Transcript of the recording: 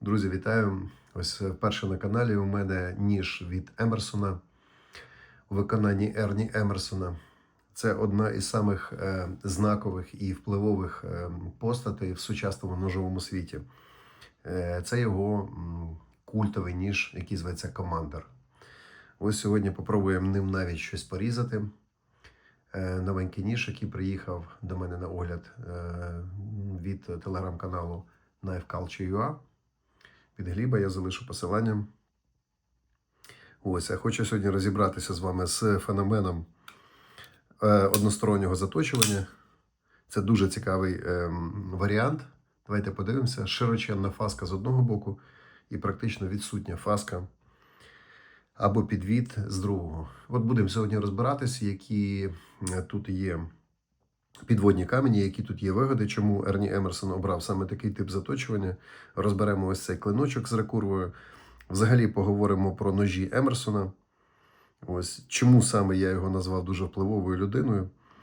Друзі, вітаю! Ось е, вперше на каналі у мене ніж від Емерсона у виконанні Ерні Емерсона. Це одна із самих е, знакових і впливових е, постатей в сучасному ножовому світі. Е, це його культовий ніж, який зветься Командер. Ось сьогодні попробуємо ним навіть щось порізати. Е, новенький ніж, який приїхав до мене на огляд е, від телеграм-каналу Knife Від Гліба я залишу посилання. Ось, я хочу сьогодні розібратися з вами з феноменом е, одностороннього заточування. Це дуже цікавий е, варіант. Давайте подивимося. Широченна фаска з одного боку і практично відсутня фаска або підвід з другого. От будемо сьогодні розбиратися, які е, тут є підводні камені, які тут є вигоди, чому Ерні Емерсон обрав саме такий тип заточування. Розберемо ось цей клиночок з рекурвою. Взагалі поговоримо про ножі Емерсона. Ось чому саме я його назвав дуже впливовою людиною.